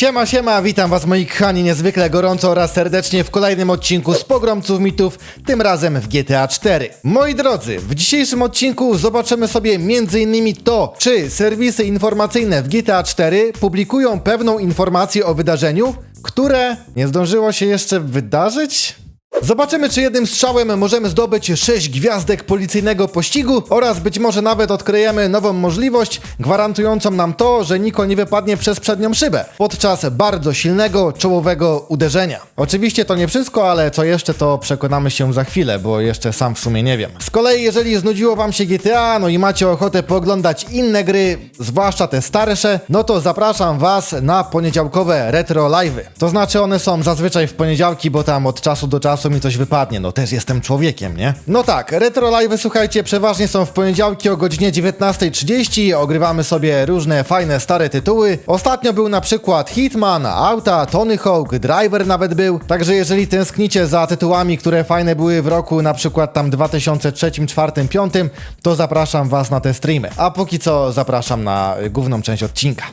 Siema, siema, witam was moi kochani niezwykle gorąco oraz serdecznie w kolejnym odcinku z Pogromców Mitów, tym razem w GTA 4. Moi drodzy, w dzisiejszym odcinku zobaczymy sobie m.in. to, czy serwisy informacyjne w GTA 4 publikują pewną informację o wydarzeniu, które nie zdążyło się jeszcze wydarzyć? Zobaczymy, czy jednym strzałem możemy zdobyć 6 gwiazdek policyjnego pościgu oraz być może nawet odkryjemy nową możliwość gwarantującą nam to, że Niko nie wypadnie przez przednią szybę podczas bardzo silnego czołowego uderzenia. Oczywiście to nie wszystko, ale co jeszcze to przekonamy się za chwilę, bo jeszcze sam w sumie nie wiem. Z kolei jeżeli znudziło wam się GTA, no i macie ochotę pooglądać inne gry, zwłaszcza te starsze, no to zapraszam was na poniedziałkowe retro live'y. To znaczy one są zazwyczaj w poniedziałki, bo tam od czasu do czasu mi coś wypadnie, no też jestem człowiekiem, nie? No tak, retro live'y słuchajcie, przeważnie są w poniedziałki o godzinie 19.30, ogrywamy sobie różne fajne stare tytuły. Ostatnio był na przykład Hitman, Auta, Tony Hawk, Driver nawet był, także jeżeli tęsknicie za tytułami, które fajne były w roku na przykład tam 2003, 2004, 2005, to zapraszam was na te streamy. A póki co zapraszam na y, główną część odcinka.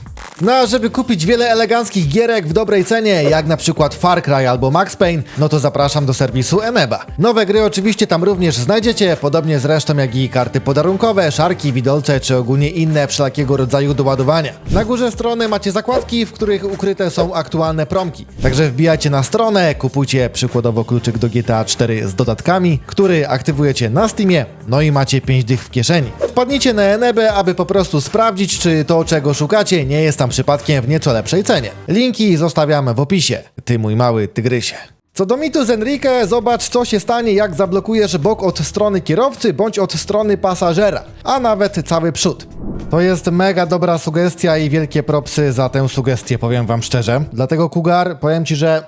No a żeby kupić wiele eleganckich gierek w dobrej cenie, jak na przykład Far Cry albo Max Payne, no to zapraszam do serwisu Eneba. Nowe gry oczywiście tam również znajdziecie, podobnie zresztą jak i karty podarunkowe, szarki, widolce czy ogólnie inne wszelkiego rodzaju doładowania. Na górze strony macie zakładki, w których ukryte są aktualne promki. Także wbijajcie na stronę, kupujcie przykładowo kluczyk do GTA 4 z dodatkami, który aktywujecie na Steamie, no i macie 5 dych w kieszeni. Wpadnijcie na Enebę, aby po prostu sprawdzić, czy to czego szukacie nie jest tam przypadkiem w nieco lepszej cenie. Linki zostawiamy w opisie. Ty mój mały tygrysie. Co do mitu z Enrique, zobacz co się stanie jak zablokujesz bok od strony kierowcy bądź od strony pasażera, a nawet cały przód. To jest mega dobra sugestia i wielkie propsy za tę sugestię, powiem wam szczerze. Dlatego Kugar, powiem ci, że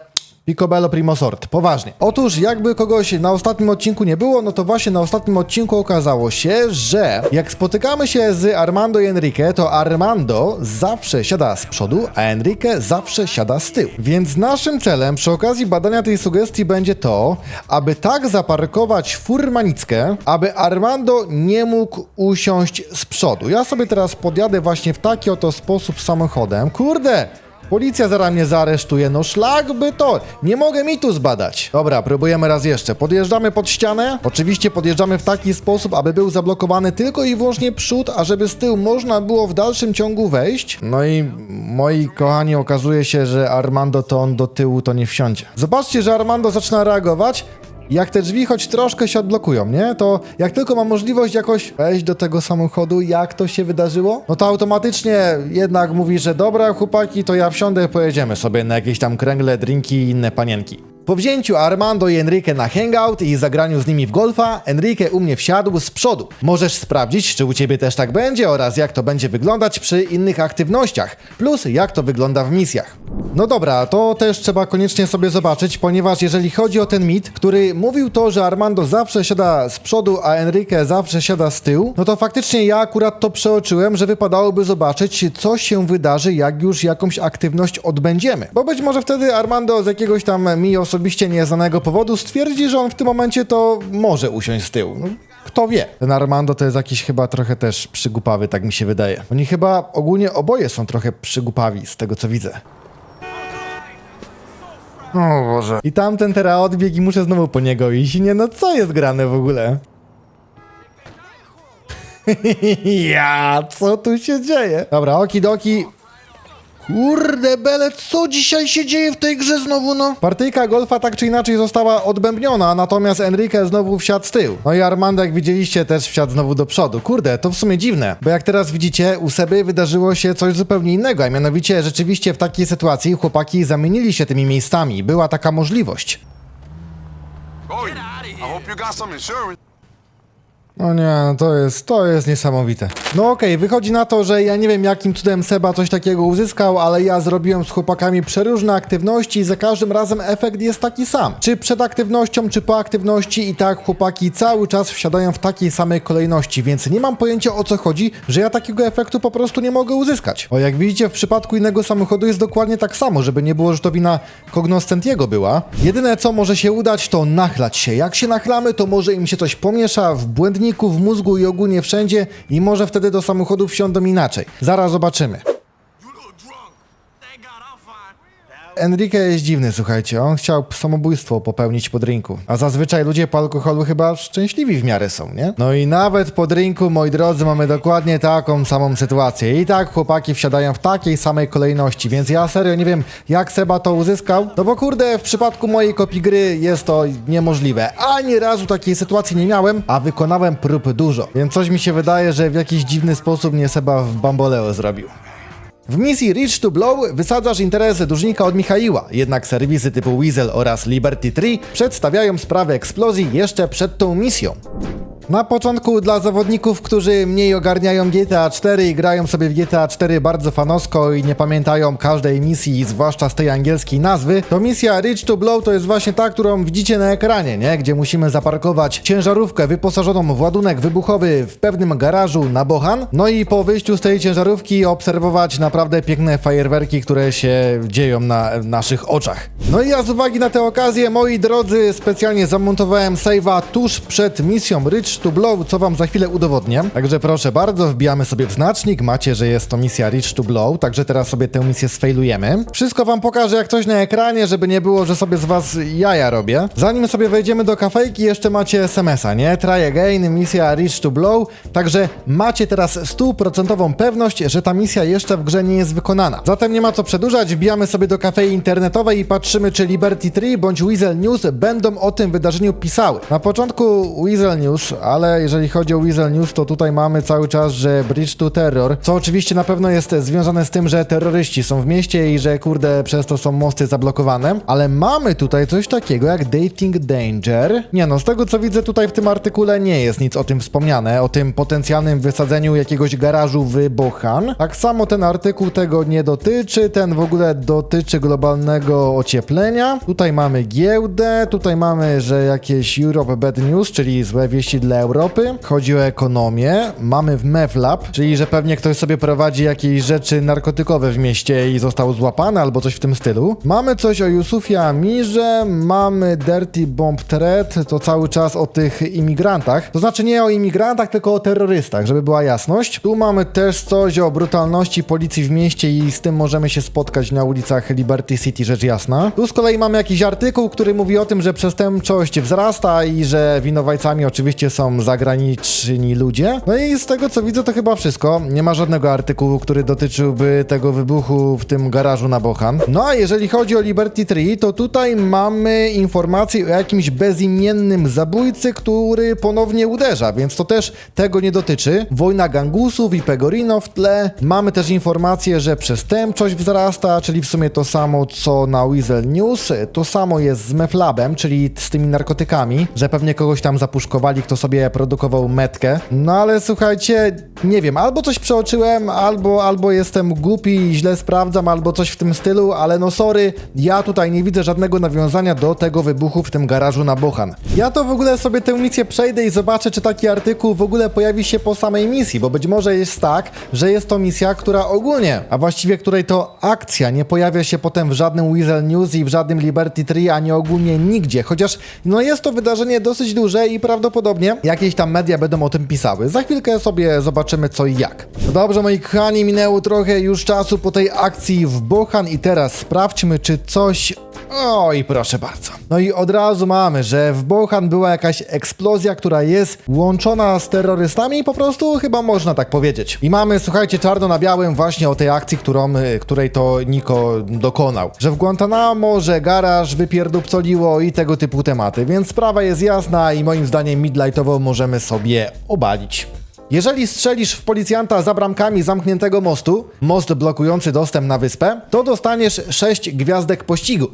Picobello Primo Sort. Poważnie. Otóż jakby kogoś na ostatnim odcinku nie było, no to właśnie na ostatnim odcinku okazało się, że jak spotykamy się z Armando i Enrique, to Armando zawsze siada z przodu, a Enrique zawsze siada z tyłu. Więc naszym celem przy okazji badania tej sugestii będzie to, aby tak zaparkować furmanickę, aby Armando nie mógł usiąść z przodu. Ja sobie teraz podjadę właśnie w taki oto sposób samochodem. Kurde! Policja zaraz mnie zaaresztuje, no szlak by to! Nie mogę mi tu zbadać. Dobra, próbujemy raz jeszcze. Podjeżdżamy pod ścianę. Oczywiście podjeżdżamy w taki sposób, aby był zablokowany tylko i wyłącznie przód, a żeby z tyłu można było w dalszym ciągu wejść. No i moi kochani, okazuje się, że Armando to on do tyłu to nie wsiądzie. Zobaczcie, że Armando zaczyna reagować. Jak te drzwi choć troszkę się odblokują, nie? To jak tylko mam możliwość jakoś wejść do tego samochodu, jak to się wydarzyło, no to automatycznie jednak mówi, że dobra chłopaki, to ja wsiądę, pojedziemy sobie na jakieś tam kręgle, drinki i inne panienki. Po wzięciu Armando i Enrique na hangout i zagraniu z nimi w golfa, Enrique u mnie wsiadł z przodu. Możesz sprawdzić, czy u ciebie też tak będzie oraz jak to będzie wyglądać przy innych aktywnościach, plus jak to wygląda w misjach. No dobra, to też trzeba koniecznie sobie zobaczyć, ponieważ jeżeli chodzi o ten mit, który mówił to, że Armando zawsze siada z przodu, a Enrique zawsze siada z tyłu, no to faktycznie ja akurat to przeoczyłem, że wypadałoby zobaczyć, co się wydarzy, jak już jakąś aktywność odbędziemy. Bo być może wtedy Armando z jakiegoś tam mi osobiście nieznanego powodu stwierdzi, że on w tym momencie to może usiąść z tyłu. No, kto wie? Ten Armando to jest jakiś chyba trochę też przygłupawy, tak mi się wydaje. Oni chyba ogólnie oboje są trochę przygłupawi, z tego co widzę. O Boże. I tamten teraz odbiegł i muszę znowu po niego iść. Nie no, co jest grane w ogóle? ja, co tu się dzieje? Dobra, okidoki. Kurde bele, co dzisiaj się dzieje w tej grze znowu, no? Partyjka golfa tak czy inaczej została odbębniona, natomiast Enrique znowu wsiadł z tyłu. No i Armando, jak widzieliście, też wsiadł znowu do przodu. Kurde, to w sumie dziwne, bo jak teraz widzicie, u Seby wydarzyło się coś zupełnie innego, a mianowicie rzeczywiście w takiej sytuacji chłopaki zamienili się tymi miejscami. Była taka możliwość. Oi, I hope you got some insurance. No nie, no to jest, to jest niesamowite. No okej, wychodzi na to, że ja nie wiem jakim cudem Seba coś takiego uzyskał, ale ja zrobiłem z chłopakami przeróżne aktywności i za każdym razem efekt jest taki sam. Czy przed aktywnością, czy po aktywności i tak chłopaki cały czas wsiadają w takiej samej kolejności, więc nie mam pojęcia o co chodzi, że ja takiego efektu po prostu nie mogę uzyskać. O jak widzicie w przypadku innego samochodu jest dokładnie tak samo, żeby nie było, że to wina Cognoscentiego była. Jedyne co może się udać to nachlać się. Jak się nachlamy to może im się coś pomiesza w w mózgu i ogólnie wszędzie i może wtedy do samochodu wsiądą inaczej. Zaraz zobaczymy. Enrique jest dziwny, słuchajcie. On chciał samobójstwo popełnić po drinku. A zazwyczaj ludzie po alkoholu chyba szczęśliwi w miarę są, nie? No i nawet po drinku, moi drodzy, mamy dokładnie taką samą sytuację. I tak chłopaki wsiadają w takiej samej kolejności, więc ja serio nie wiem, jak Seba to uzyskał. No bo kurde, w przypadku mojej kopii gry jest to niemożliwe. Ani razu takiej sytuacji nie miałem, a wykonałem prób dużo. Więc coś mi się wydaje, że w jakiś dziwny sposób mnie Seba w bamboleo zrobił. W misji Reach to Blow wysadzasz interesy dłużnika od Michaiła, jednak serwisy typu Weasel oraz Liberty Tree przedstawiają sprawę eksplozji jeszcze przed tą misją. Na początku dla zawodników, którzy mniej ogarniają GTA 4 i grają sobie w GTA 4 bardzo fanosko i nie pamiętają każdej misji, zwłaszcza z tej angielskiej nazwy, to misja Reach to Blow to jest właśnie ta, którą widzicie na ekranie, nie? Gdzie musimy zaparkować ciężarówkę wyposażoną w ładunek wybuchowy w pewnym garażu na Bohan, no i po wyjściu z tej ciężarówki obserwować naprawdę piękne fajerwerki, które się dzieją na naszych oczach. No i ja z uwagi na tę okazję, moi drodzy, specjalnie zamontowałem save'a tuż przed misją Reach to Blow, co wam za chwilę udowodnię. Także proszę bardzo, wbijamy sobie w znacznik, macie, że jest to misja Reach to Blow, także teraz sobie tę misję sfailujemy. Wszystko wam pokażę jak coś na ekranie, żeby nie było, że sobie z was jaja robię. Zanim sobie wejdziemy do kafejki, jeszcze macie SMS-a, nie? Try again, misja Reach to Blow, także macie teraz stuprocentową pewność, że ta misja jeszcze w grze nie jest wykonana. Zatem nie ma co przedłużać, wbijamy sobie do kafei internetowej i patrzymy, czy Liberty Tree bądź Weasel News będą o tym wydarzeniu pisały. Na początku Weasel News, ale jeżeli chodzi o Weasel News, to tutaj mamy cały czas, że Bridge to Terror, co oczywiście na pewno jest związane z tym, że terroryści są w mieście i że kurde przez to są mosty zablokowane, ale mamy tutaj coś takiego jak Dating Danger. Nie no, z tego co widzę tutaj w tym artykule nie jest nic o tym wspomniane, o tym potencjalnym wysadzeniu jakiegoś garażu w Bohan. Tak samo ten artykuł tego nie dotyczy, ten w ogóle dotyczy globalnego ocieplenia. Tutaj mamy giełdę, tutaj mamy, że jakieś Europe Bad News, czyli złe wieści dla Europy. Chodzi o ekonomię. Mamy w Meflab, czyli że pewnie ktoś sobie prowadzi jakieś rzeczy narkotykowe w mieście i został złapany albo coś w tym stylu. Mamy coś o Yusufie Amirze, mamy Dirty Bomb Threat, to cały czas o tych imigrantach. To znaczy nie o imigrantach, tylko o terrorystach, żeby była jasność. Tu mamy też coś o brutalności policji w mieście i z tym możemy się spotkać na ulicach Liberty City, rzecz jasna. Tu z kolei mamy jakiś artykuł, który mówi o tym, że przestępczość wzrasta i że winowajcami oczywiście są zagraniczni ludzie. No i z tego co widzę to chyba wszystko. Nie ma żadnego artykułu, który dotyczyłby tego wybuchu w tym garażu na Bohan. No a jeżeli chodzi o Liberty Tree, to tutaj mamy informację o jakimś bezimiennym zabójcy, który ponownie uderza, więc to też tego nie dotyczy. Wojna gangusów i Pegorino w tle. Mamy też informację, że przestępczość wzrasta, czyli w sumie to samo co na Weasel News. To samo jest z Meflabem, czyli z tymi narkotykami, że pewnie kogoś tam zapuszkowali, kto sobie produkował metkę. No ale słuchajcie, nie wiem, albo coś przeoczyłem, albo, albo jestem głupi i źle sprawdzam, albo coś w tym stylu, ale no sorry, ja tutaj nie widzę żadnego nawiązania do tego wybuchu w tym garażu na Bohan. Ja to w ogóle sobie tę misję przejdę i zobaczę, czy taki artykuł w ogóle pojawi się po samej misji, bo być może jest tak, że jest to misja, która ogólnie, a właściwie której to akcja nie pojawia się potem w żadnym Weasel News i w żadnym Liberty Tree, ani ogólnie nigdzie, chociaż no jest to wydarzenie dosyć duże i prawdopodobnie jakieś tam media będą o tym pisały. Za chwilkę sobie zobaczymy co i jak. No dobrze, moi kochani, minęło trochę już czasu po tej akcji w Bohan i teraz sprawdźmy, czy coś Oj, proszę bardzo. No i od razu mamy, że w Bohan była jakaś eksplozja, która jest łączona z terrorystami, po prostu chyba można tak powiedzieć. I mamy, słuchajcie, czarno na białym właśnie o tej akcji, którą, y, której to Niko dokonał. Że w Guantanamo, że garaż wypierdupcoliło i tego typu tematy, więc sprawa jest jasna i moim zdaniem midlightowo możemy sobie obalić. Jeżeli strzelisz w policjanta za bramkami zamkniętego mostu, most blokujący dostęp na wyspę, to dostaniesz 6 gwiazdek pościgu.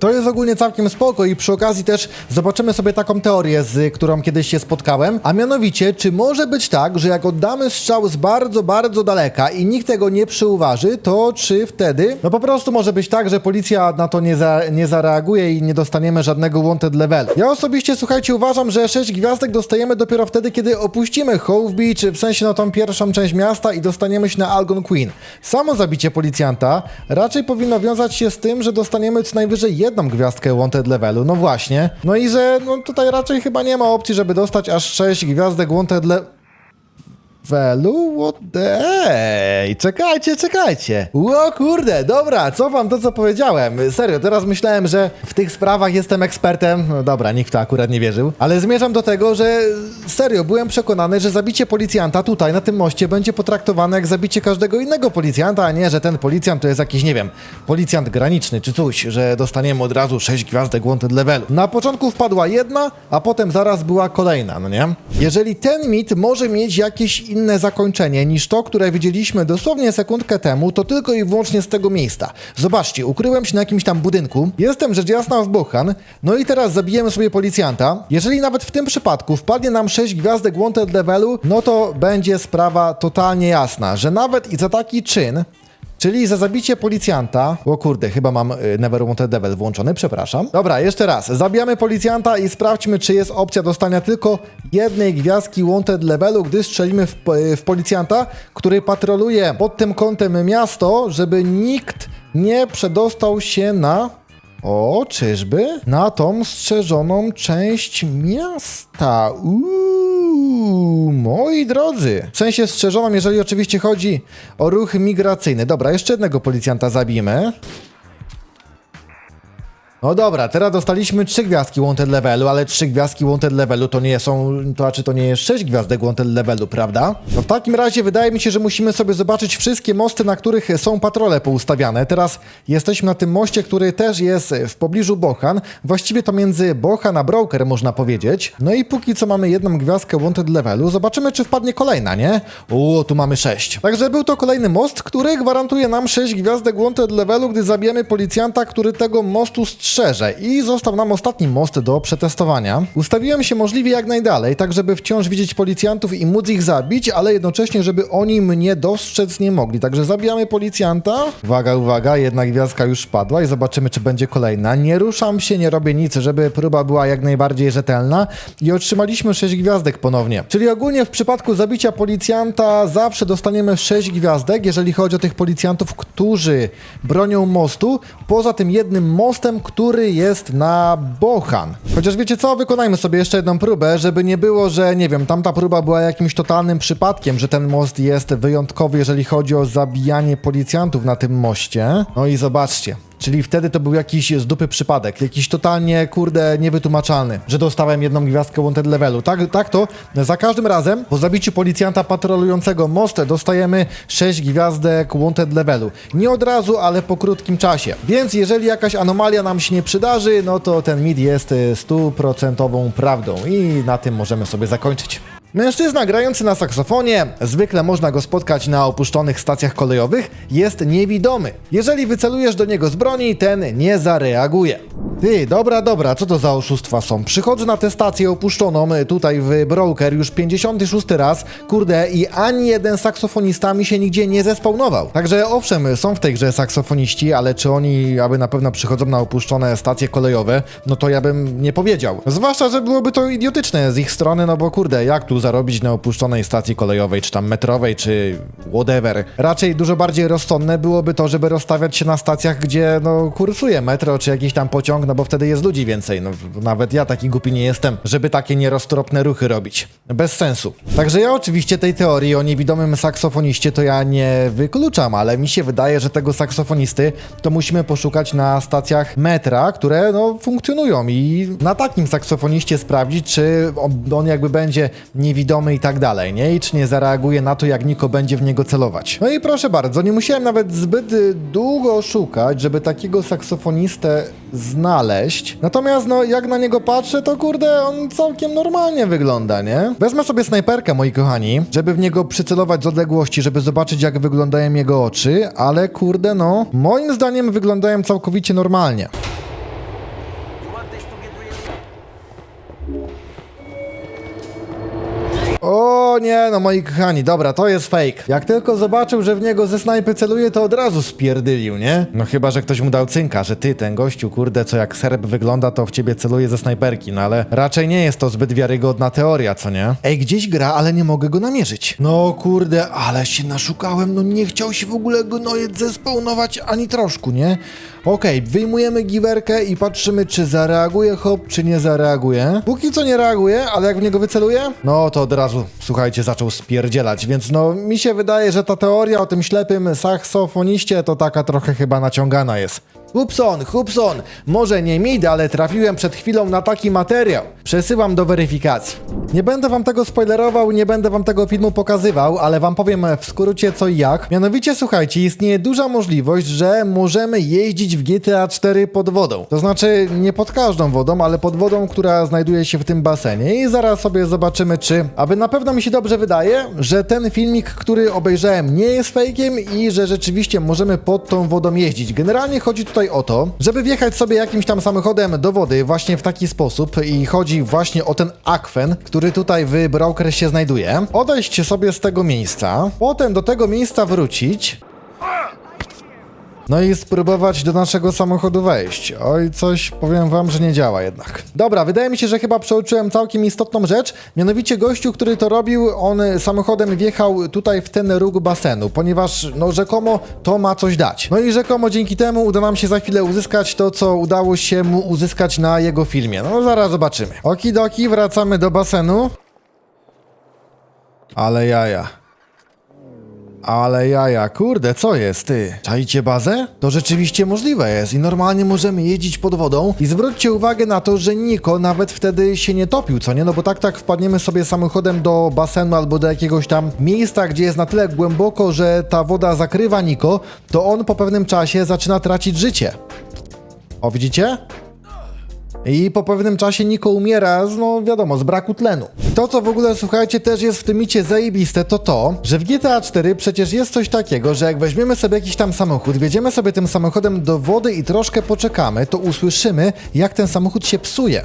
To jest ogólnie całkiem spoko i przy okazji też zobaczymy sobie taką teorię, z którą kiedyś się spotkałem, a mianowicie, czy może być tak, że jak oddamy strzał z bardzo, bardzo daleka i nikt tego nie przyuważy, to czy wtedy, no po prostu może być tak, że policja na to nie, za, nie zareaguje i nie dostaniemy żadnego wanted levelu. Ja osobiście, słuchajcie, uważam, że 6 gwiazdek dostajemy dopiero wtedy, kiedy opuścimy Beach, w sensie no tą pierwszą część miasta i dostaniemy się na Algon Queen. Samo zabicie policjanta raczej powinno wiązać się z tym, że dostaniemy co najwyżej jedną gwiazdkę wanted levelu, no właśnie. No i że no tutaj raczej chyba nie ma opcji, żeby dostać aż 6 gwiazdek wanted le... levelu? What the... Ej, czekajcie, czekajcie. O kurde, dobra, cofam to, co powiedziałem. Serio, teraz myślałem, że w tych sprawach jestem ekspertem. No dobra, nikt w to akurat nie wierzył. Ale zmierzam do tego, że serio, byłem przekonany, że zabicie policjanta tutaj, na tym moście, będzie potraktowane jak zabicie każdego innego policjanta, a nie, że ten policjant to jest jakiś, nie wiem, policjant graniczny czy coś, że dostaniemy od razu 6 gwiazdek wanted levelu. Na początku wpadła jedna, a potem zaraz była kolejna, no nie? Jeżeli ten mit może mieć jakieś inne zakończenie niż to, które widzieliśmy dosłownie sekundkę temu, to tylko i wyłącznie z tego miejsca. Zobaczcie, ukryłem się na jakimś tam budynku, jestem rzecz jasna w Bochan, no i teraz zabijemy sobie policjanta. Jeżeli nawet w tym przypadku wpadnie nam 6 gwiazdek wanted levelu, no to będzie sprawa totalnie jasna, że nawet i za taki czyn Czyli za zabicie policjanta. O kurde, chyba mam y, Never Wanted Devil włączony, przepraszam. Dobra, jeszcze raz. Zabijamy policjanta i sprawdźmy, czy jest opcja dostania tylko jednej gwiazdki Wanted Levelu, gdy strzelimy w, w policjanta, który patroluje pod tym kątem miasto, żeby nikt nie przedostał się na o, czyżby? Na tą strzeżoną część miasta. Uuu, moi drodzy. W sensie strzeżoną, jeżeli oczywiście chodzi o ruch migracyjny. Dobra, jeszcze jednego policjanta zabijmy. No dobra, teraz dostaliśmy trzy gwiazdki Wanted Levelu, ale trzy gwiazdki Wanted Levelu to nie są, to znaczy to nie jest sześć gwiazdek Wanted Levelu, prawda? No w takim razie wydaje mi się, że musimy sobie zobaczyć wszystkie mosty, na których są patrole poustawiane. Teraz jesteśmy na tym moście, który też jest w pobliżu Bochan, właściwie to między Bochan a Broker można powiedzieć. No i póki co mamy jedną gwiazdkę Wanted Levelu, zobaczymy czy wpadnie kolejna, nie? O, tu mamy sześć. Także był to kolejny most, który gwarantuje nam sześć gwiazdek Wanted Levelu, gdy zabijemy policjanta, który tego mostu strzeże. I został nam ostatni most do przetestowania. Ustawiłem się możliwie jak najdalej, tak żeby wciąż widzieć policjantów i móc ich zabić, ale jednocześnie, żeby oni mnie dostrzec nie mogli. Także zabijamy policjanta. Uwaga, uwaga, jedna gwiazdka już padła i zobaczymy, czy będzie kolejna. Nie ruszam się, nie robię nic, żeby próba była jak najbardziej rzetelna i otrzymaliśmy 6 gwiazdek ponownie. Czyli ogólnie w przypadku zabicia policjanta zawsze dostaniemy 6 gwiazdek, jeżeli chodzi o tych policjantów, którzy bronią mostu, poza tym jednym mostem, który jest na Bochan. Chociaż wiecie co, wykonajmy sobie jeszcze jedną próbę, żeby nie było, że nie wiem, tamta próba była jakimś totalnym przypadkiem, że ten most jest wyjątkowy, jeżeli chodzi o zabijanie policjantów na tym moście. No i zobaczcie. Czyli wtedy to był jakiś z dupy przypadek, jakiś totalnie, kurde, niewytłumaczalny, że dostałem jedną gwiazdkę wanted levelu. Tak, tak to za każdym razem po zabiciu policjanta patrolującego most dostajemy 6 gwiazdek wanted levelu. Nie od razu, ale po krótkim czasie. Więc jeżeli jakaś anomalia nam się nie przydarzy, no to ten mit jest y, stuprocentową prawdą i na tym możemy sobie zakończyć. Mężczyzna grający na saksofonie, zwykle można go spotkać na opuszczonych stacjach kolejowych, jest niewidomy. Jeżeli wycelujesz do niego z broni, ten nie zareaguje. Ty, dobra, dobra, co to za oszustwa są? Przychodzę na tę stację opuszczoną y, tutaj w Broker już 56 raz, kurde, i ani jeden saksofonista mi się nigdzie nie zespawnował. Także owszem, są w tej grze saksofoniści, ale czy oni aby na pewno przychodzą na opuszczone stacje kolejowe, no to ja bym nie powiedział. Zwłaszcza, że byłoby to idiotyczne z ich strony, no bo kurde, jak tu zarobić na opuszczonej stacji kolejowej, czy tam metrowej, czy whatever. Raczej dużo bardziej rozsądne byłoby to, żeby rozstawiać się na stacjach, gdzie no kursuje metro, czy jakiś tam pociąg, no bo wtedy jest ludzi więcej. No nawet ja taki głupi nie jestem, żeby takie nieroztropne ruchy robić. Bez sensu. Także ja oczywiście tej teorii o niewidomym saksofoniście to ja nie wykluczam, ale mi się wydaje, że tego saksofonisty to musimy poszukać na stacjach metra, które no funkcjonują i na takim saksofoniście sprawdzić, czy on, jakby będzie niewidomy i tak dalej, nie? I czy nie zareaguje na to, jak Niko będzie w niego celować. No i proszę bardzo, nie musiałem nawet zbyt y, długo szukać, żeby takiego saksofonistę znaleźć. Natomiast no, jak na niego patrzę, to kurde, on całkiem normalnie wygląda, nie? Wezmę sobie snajperkę, moi kochani, żeby w niego przycelować z odległości, żeby zobaczyć, jak wyglądają jego oczy, ale kurde, no, moim zdaniem wyglądają całkowicie normalnie. O nie, no moi kochani, dobra, to jest fake. Jak tylko zobaczył, że w niego ze snajpy celuje, to od razu spierdylił, nie? No chyba, że ktoś mu dał cynka, że ty, ten gościu, kurde, co jak serb wygląda, to w ciebie celuje ze snajperki, no ale raczej nie jest to zbyt wiarygodna teoria, co nie? Ej, gdzieś gra, ale nie mogę go namierzyć. No kurde, ale się naszukałem, no nie chciał się w ogóle go nojet zespawnować ani troszku, nie? Okej, wyjmujemy giwerkę i patrzymy, czy zareaguje hop, czy nie zareaguje. Póki co nie reaguje, ale jak w niego wyceluje, no to od razu razu, słuchajcie, zaczął spierdzielać, więc no mi się wydaje, że ta teoria o tym ślepym saksofoniście to taka trochę chyba naciągana jest. Hubson, Hubson, może nie mid, ale trafiłem przed chwilą na taki materiał. Przesyłam do weryfikacji. Nie będę wam tego spoilerował, nie będę wam tego filmu pokazywał, ale wam powiem w skrócie co i jak. Mianowicie, słuchajcie, istnieje duża możliwość, że możemy jeździć w GTA 4 pod wodą. To znaczy nie pod każdą wodą, ale pod wodą, która znajduje się w tym basenie i zaraz sobie zobaczymy, czy... Aby na pewno mi się dobrze wydaje, że ten filmik, który obejrzałem nie jest fejkiem i że rzeczywiście możemy pod tą wodą jeździć. Generalnie chodzi tutaj o to, żeby wjechać sobie jakimś tam samochodem do wody właśnie w taki sposób i chodzi właśnie o ten akwen, który tutaj w Broker się znajduje. Odejść sobie z tego miejsca, potem do tego miejsca wrócić, no i spróbować do naszego samochodu wejść. Oj, coś powiem wam, że nie działa jednak. Dobra, wydaje mi się, że chyba przeoczyłem całkiem istotną rzecz. Mianowicie gościu, który to robił, on samochodem wjechał tutaj w ten róg basenu, ponieważ no rzekomo to ma coś dać. No i rzekomo dzięki temu uda nam się za chwilę uzyskać to, co udało się mu uzyskać na jego filmie. No zaraz zobaczymy. Okidoki, wracamy do basenu. Ale jaja. Ale jaja, kurde, co jest ty? Czajcie bazę? To rzeczywiście możliwe jest i normalnie możemy jeździć pod wodą i zwróćcie uwagę na to, że Niko nawet wtedy się nie topił, co nie? No bo tak tak wpadniemy sobie samochodem do basenu albo do jakiegoś tam miejsca, gdzie jest na tyle głęboko, że ta woda zakrywa Niko, to on po pewnym czasie zaczyna tracić życie. O, widzicie? I po pewnym czasie Niko umiera, z, no wiadomo, z braku tlenu. To, co w ogóle, słuchajcie, też jest w tym micie zajebiste, to to, że w GTA 4 przecież jest coś takiego, że jak weźmiemy sobie jakiś tam samochód, wjedziemy sobie tym samochodem do wody i troszkę poczekamy, to usłyszymy, jak ten samochód się psuje.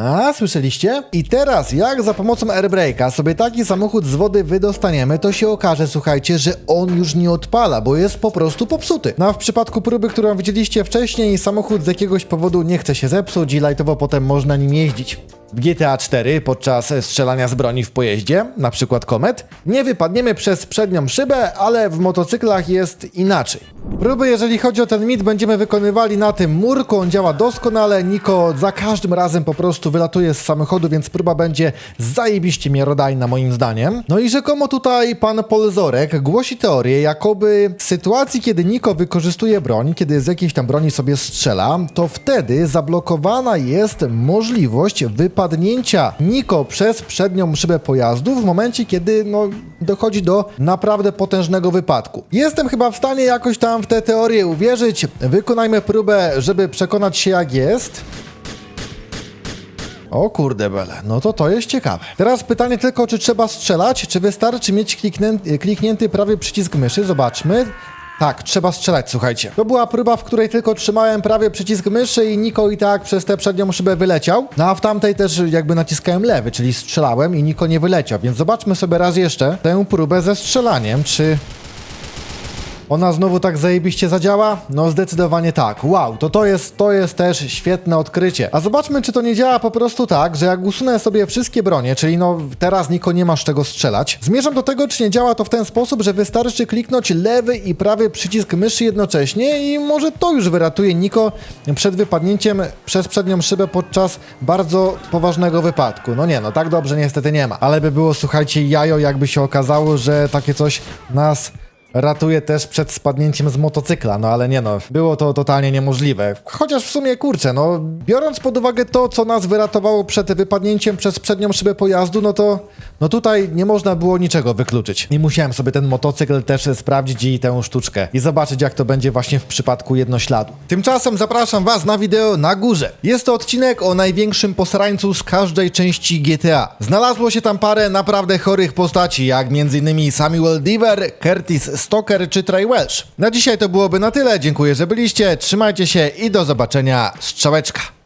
A, słyszeliście? I teraz, jak za pomocą airbreaka sobie taki samochód z wody wydostaniemy, to się okaże, słuchajcie, że on już nie odpala, bo jest po prostu popsuty. No a w przypadku próby, którą widzieliście wcześniej, samochód z jakiegoś powodu nie chce się zepsuć i lightowo potem można nim jeździć. W GTA 4 podczas strzelania z broni w pojeździe, na przykład Komet, nie wypadniemy przez przednią szybę, ale w motocyklach jest inaczej. Próby, jeżeli chodzi o ten mit, będziemy wykonywali na tym murku, on działa doskonale, Niko za każdym razem po prostu wylatuje z samochodu, więc próba będzie zajebiście miarodajna moim zdaniem. No i rzekomo tutaj pan Polzorek głosi teorię, jakoby w sytuacji, kiedy Niko wykorzystuje broń, kiedy z jakiejś tam broni sobie strzela, to wtedy zablokowana jest możliwość wypadnięcia Niko przez przednią szybę pojazdu w momencie, kiedy no, dochodzi do naprawdę potężnego wypadku. Jestem chyba w stanie jakoś tam w tę teorię uwierzyć. Wykonajmy próbę, żeby przekonać się jak jest. O kurde bele, no to to jest ciekawe. Teraz pytanie tylko, czy trzeba strzelać, czy wystarczy mieć kliknięty, kliknięty prawy przycisk myszy? Zobaczmy. Tak, trzeba strzelać, słuchajcie. To była próba, w której tylko trzymałem prawie przycisk myszy i Niko i tak przez tę przednią szybę wyleciał. No a w tamtej też jakby naciskałem lewy, czyli strzelałem i Niko nie wyleciał. Więc zobaczmy sobie raz jeszcze tę próbę ze strzelaniem, czy ona znowu tak zajebiście zadziała? No zdecydowanie tak. Wow, to to jest, to jest też świetne odkrycie. A zobaczmy, czy to nie działa po prostu tak, że jak usunę sobie wszystkie bronie, czyli no teraz Niko nie masz czego strzelać, zmierzam do tego, czy nie działa to w ten sposób, że wystarczy kliknąć lewy i prawy przycisk myszy jednocześnie i może to już wyratuje Niko przed wypadnięciem przez przednią szybę podczas bardzo poważnego wypadku. No nie, no tak dobrze niestety nie ma. Ale by było, słuchajcie, jajo, jakby się okazało, że takie coś nas ratuje też przed spadnięciem z motocykla, no ale nie no, było to totalnie niemożliwe. Chociaż w sumie kurczę, no biorąc pod uwagę to, co nas wyratowało przed wypadnięciem przez przednią szybę pojazdu, no to no tutaj nie można było niczego wykluczyć. I musiałem sobie ten motocykl też sprawdzić i tę sztuczkę i zobaczyć jak to będzie właśnie w przypadku jednośladu. Tymczasem zapraszam was na wideo na górze. Jest to odcinek o największym posrańcu z każdej części GTA. Znalazło się tam parę naprawdę chorych postaci, jak m.in. Samuel Deaver, Curtis Stoker czy Trey Welsh. Na dzisiaj to byłoby na tyle. Dziękuję, że byliście. Trzymajcie się i do zobaczenia. Strzałeczka.